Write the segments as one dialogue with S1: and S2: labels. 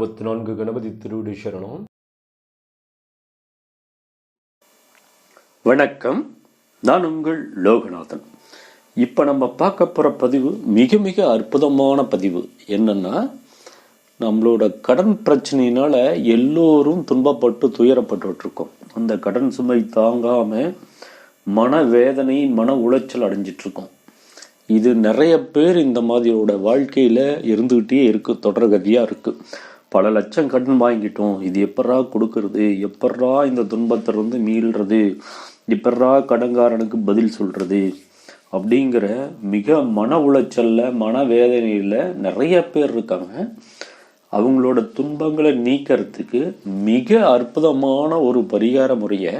S1: அறுபத்தி நான்கு கணபதி திருவிடி சரணம்.
S2: வணக்கம். நான் உங்கள் லோகநாதன். இப்போ நம்ம பார்க்க போகிற பதிவு மிக மிக அற்புதமான பதிவு. என்னன்னா நம்மளோட கடன் பிரச்சனையினால எல்லோரும் துன்பப்பட்டு துயரப்பட்டுருக்கோம். அந்த கடன் சுமை தாங்காம மனவேதனை மன உளைச்சல் அடைஞ்சிட்டு இருக்கோம் இது நிறைய பேர் இந்த மாதிரியோட வாழ்க்கையில இருந்துகிட்டே இருக்கு தொடர்கதியாக இருக்கு. பல லட்சம் கடன் வாங்கிட்டோம். இது எப்படா கொடுக்கறது? எப்படா இந்த துன்பத்திலிருந்து மீள்றது? எப்படா கடன்காரனுக்கு பதில் சொல்கிறது அப்படிங்கிற மிக மன உளைச்சலில் மன வேதனையில் நிறைய பேர் இருக்காங்க. அவங்களோட துன்பங்களை நீக்கிறதுக்கு மிக அற்புதமான ஒரு பரிகார முறையை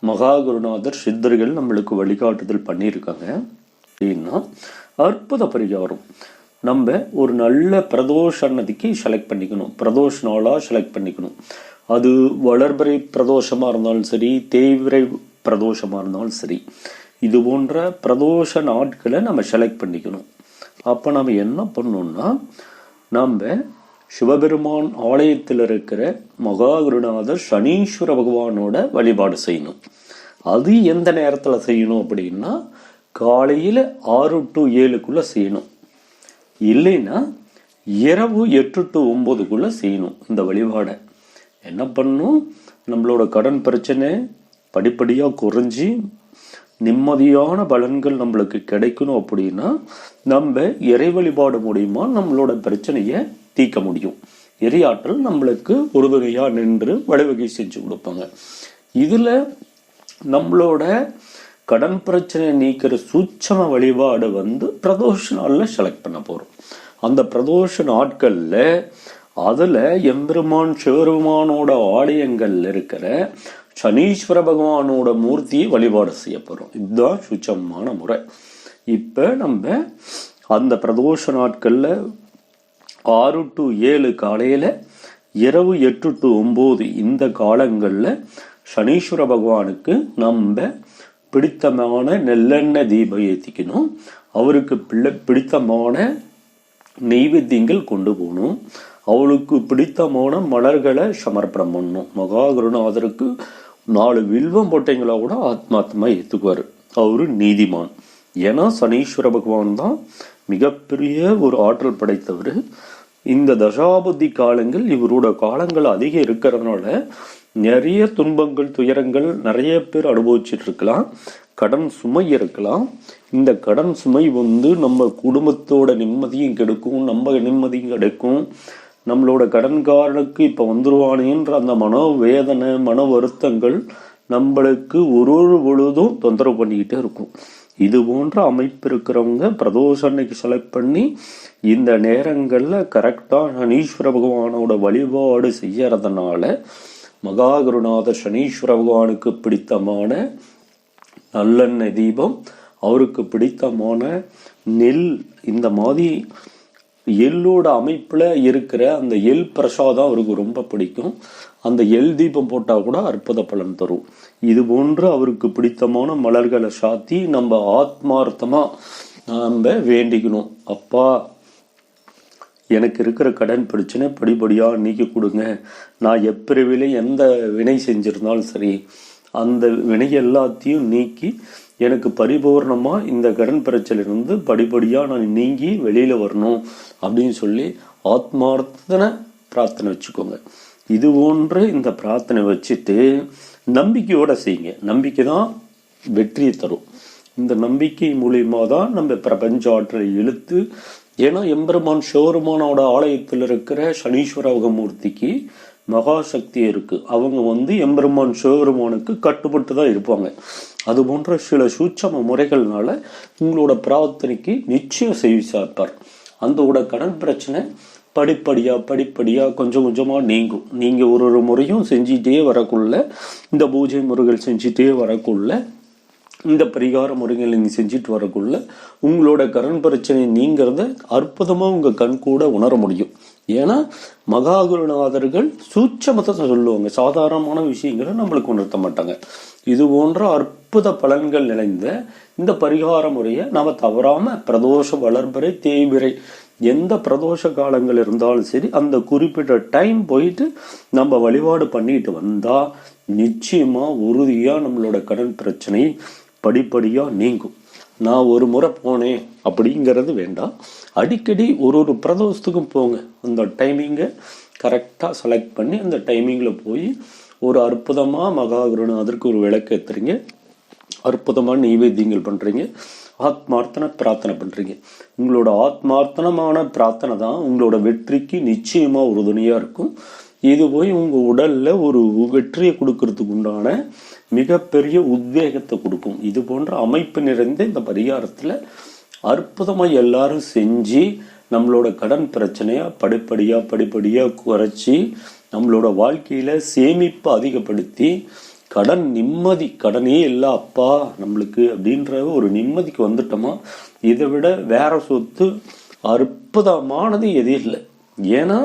S2: மகா குருநாதர் சித்தர்கள் நம்மளுக்கு வழிகாட்டுதல் பண்ணியிருக்காங்க. அப்படின்னா அற்புத பரிகாரம். நம்ம ஒரு நல்ல பிரதோஷ அன்னதிக்கு செலக்ட் பண்ணிக்கணும். பிரதோஷ நாளாக செலக்ட் பண்ணிக்கணும். அது வளர்பிறை பிரதோஷமாக இருந்தாலும் சரி தேய்விரை பிரதோஷமாக இருந்தாலும் சரி இது போன்ற பிரதோஷ நாட்களை நம்ம செலக்ட் பண்ணிக்கணும். அப்போ நம்ம என்ன பண்ணோம்னா நம்ம சிவபெருமான் ஆலயத்தில் இருக்கிற மகா குருநாதர் சனீஸ்வர பகவானோட வழிபாடு செய்யணும். அது எந்த நேரத்தில் செய்யணும் அப்படின்னா காலையில் ஆறு டு ஏழுக்குள்ளே செய்யணும். இல்லைன்னா இரவு எட்டு டு ஒம்போதுக்குள்ளே செய்யணும் இந்த வழிபாடை. என்ன பண்ணணும் நம்மளோட கடன் பிரச்சனை படிப்படியாக குறைஞ்சி நிம்மதியான பலன்கள் நம்மளுக்கு கிடைக்கணும் அப்படின்னா நம்ம இறை வழிபாடு மூலியமா நம்மளோட பிரச்சனையை தீர்க்க முடியும். எரியாற்றல் நம்மளுக்கு உறுதுணையாக நின்று வழிவகை செஞ்சு கொடுப்பாங்க. இதில் நம்மளோட கடன் பிரச்சனையை நீக்கிற சூட்சம வழிபாடு வந்து பிரதோஷ நாளில் செலக்ட் பண்ண போகிறோம் அந்த பிரதோஷ நாட்களில் அதில் எம்பெருமான் சிவபெருமானோட ஆலயங்கள்ல இருக்கிற சனீஸ்வர பகவானோட மூர்த்தியை வழிபாடு செய்ய போகிறோம் இதுதான் சுச்சமான முறை. இப்போ நம்ம அந்த பிரதோஷ நாட்களில் ஆறு டு ஏழு காலையில் இரவு எட்டு டு ஒம்பது இந்த காலங்களில் சனீஸ்வர பகவானுக்கு நம்ம பிடித்தமான நெல்லெண்ணெய் தீபம் ஏற்றிக்கணும் அவருக்கு பிள்ளை பிடித்தமான நெய்வேத்தியங்கள் கொண்டு போகணும். அவளுக்கு பிடித்தமான மலர்களை சமர்ப்பணம் பண்ணணும். மகாகுருநாதருக்கு நாலு வில்வம் போட்டீங்களா கூட ஆத்மாத்மா ஏற்றுக்குவார் அவரு நீதிமான். ஏன்னா சனீஸ்வர பகவான் தான் மிகப்பெரிய ஒரு ஆற்றல் படைத்தவர். இந்த தசாபதி காலங்கள் இவரோட காலங்கள் அதிகம் இருக்கிறதுனால நிறைய துன்பங்கள் துயரங்கள் நிறைய பேர் அனுபவிச்சுட்டு இருக்கலாம் கடன் சுமை இருக்கலாம். இந்த கடன் சுமை வந்து நம்ம குடும்பத்தோட நிம்மதியும் கெடுக்கும் நம்ம நிம்மதியும் கிடைக்கும். நம்மளோட கடன்காரனுக்கு இப்போ வந்துருவானேன்ற அந்த மன வேதனை மன வருத்தங்கள் நம்மளுக்கு ஒரு ஒரு பொழுதும் தொந்தரவு பண்ணிக்கிட்டே இருக்கும். இது போன்ற அமைப்பு இருக்கிறவங்க பிரதோஷ அன்னைக்கு செலக்ட் பண்ணி இந்த நேரங்களில் கரெக்டாக ஈஸ்வர பகவானோட வழிபாடு செய்யறதுனால மகாகருநாதர் சனீஸ்வர பகவானுக்கு பிடித்தமான நல்லெண்ணெய் தீபம் அவருக்கு பிடித்தமான நெல் இந்த மாதிரி எள்ளோட அமைப்பில் இருக்கிற அந்த எல் பிரசாதம் அவருக்கு ரொம்ப பிடிக்கும். அந்த எல் தீபம் போட்டால் கூட அற்புத பலன் தரும். இது போன்று அவருக்கு பிடித்தமான மலர்களை சாத்தி நம்ம ஆத்மார்த்தமாக நம்ம வேண்டிக்கணும். அப்பா எனக்கு இருக்கிற கடன் பிரச்சனை படிப்படியாக நீக்கி கொடுங்க. நான் எப்பிறவில எந்த வினை செஞ்சிருந்தாலும் சரி அந்த வினை எல்லாத்தையும் நீக்கி எனக்கு பரிபூர்ணமாக இந்த கடன் பிரச்சனையிலிருந்து படிப்படியாக நான் நீங்கி வெளியில் வரணும் அப்படின்னு சொல்லி ஆத்மார்த்தனை பிரார்த்தனை வச்சுக்கோங்க. இது போன்று இந்த பிரார்த்தனை வச்சுட்டு நம்பிக்கையோடு செய்யுங்க. நம்பிக்கை தான் வெற்றியை தரும். இந்த நம்பிக்கை மூலியமாக தான் நம்ம பிரபஞ்ச ஆற்றலை இழுத்து ஏன்னா எம்பெருமான் சிவருமானோட ஆலயத்தில் இருக்கிற சனீஸ்வர மூர்த்திக்கு மகாசக்தி இருக்கு. அவங்க வந்து எம்பெருமான் சிவபெருமானுக்கு கட்டுப்பட்டு தான் இருப்பாங்க. அது போன்ற சில சூட்சம முறைகள்னால உங்களோட பிரார்த்தனைக்கு நிச்சயம் செய்தி சார்ப்பார். அந்த கடன் பிரச்சனை படிப்படியாக படிப்படியாக கொஞ்சம் கொஞ்சமாக நீங்கும். நீங்கள் ஒரு ஒரு முறையும் செஞ்சிட்டே வரக்குள்ள இந்த பூஜை முறைகள் செஞ்சிட்டே வரக்குள்ள இந்த பரிகார முறைகள் நீங்கள் செஞ்சுட்டு வரக்குள்ள உங்களோட கரண் பிரச்சனை நீங்கிறத அற்புதமாக உங்கள் கண் கூட உணர முடியும். ஏன்னா மகாகுருநாதர்கள் சூட்சமத்தை சொல்லுவாங்க. சாதாரணமான விஷயங்களை நம்மளுக்கு உணர்த்த மாட்டாங்க. இது போன்ற அற்புத பலன்கள் நிறைந்த இந்த பரிகார முறையை நாம் தவறாமல் பிரதோஷ வளர்பிறை தேய்பிறை எந்த பிரதோஷ காலங்கள் இருந்தாலும் சரி அந்த குறிப்பிட்ட டைம் போயிட்டு நம்ம வழிபாடு பண்ணிட்டு வந்தால் நிச்சயமாக உறுதியாக நம்மளோட கடன் பிரச்சனை படிப்படியாக நீங்கும். நான் ஒரு முறை போனேன் அப்படிங்கிறது வேண்டாம். அடிக்கடி ஒரு ஒரு பிரதோஷத்துக்கும் போங்க. அந்த டைமிங்கை கரெக்டாக செலக்ட் பண்ணி அந்த டைமிங்கில் போய் ஒரு அற்புதமாக மகாகுருநாதருக்கு ஒரு விளக்கு ஏற்றுறீங்க அற்புதமான நெய்வேத்தியங்கள் பண்ணுறீங்க ஆத்மார்த்தன பிரார்த்தனை பண்ணுறீங்க உங்களோட ஆத்மார்த்தனமான பிரார்த்தனை தான் உங்களோட வெற்றிக்கு நிச்சயமாக உறுதுணையாக இருக்கும். இது போய் உங்கள் உடலில் ஒரு வெற்றியை கொடுக்கறதுக்கு உண்டான மிகப்பெரிய உத்வேகத்தை கொடுக்கும். இது போன்ற அமைப்பு நிறைந்த இந்த பரிகாரத்தில் அற்புதமாக எல்லாரும் செஞ்சு நம்மளோட கடன் பிரச்சனையாக படிப்படியாக படிப்படியாக குறைச்சி நம்மளோட வாழ்க்கையில் சேமிப்பை அதிகப்படுத்தி கடன் நிம்மதி கடனே இல்லை அப்பா நம்மளுக்கு அப்படின்ற ஒரு நிம்மதிக்கு வந்துட்டோமா? இதை விட வேற சொத்து அற்புதமானது எது இல்லை. ஏன்னா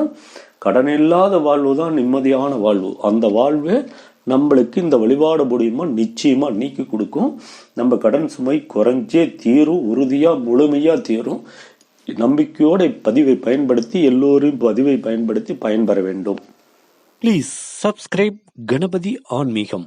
S2: கடன் இல்லாத வாழ்வு தான் நிம்மதியான வாழ்வு. அந்த வாழ்வே நம்மளுக்கு இந்த வழிபாடு முடியுமா நிச்சயமாக நீக்கி கொடுக்கும். நம்ம கடன் சுமை குறைஞ்சே தீரும் உறுதியாக முழுமையாக தீரும். நம்பிக்கையோட பதிவை பயன்படுத்தி எல்லோரும் பதிவை பயன்படுத்தி பயன்பெற வேண்டும்.
S1: ப்ளீஸ் சப்ஸ்கிரைப் கணபதி ஆன்மீகம்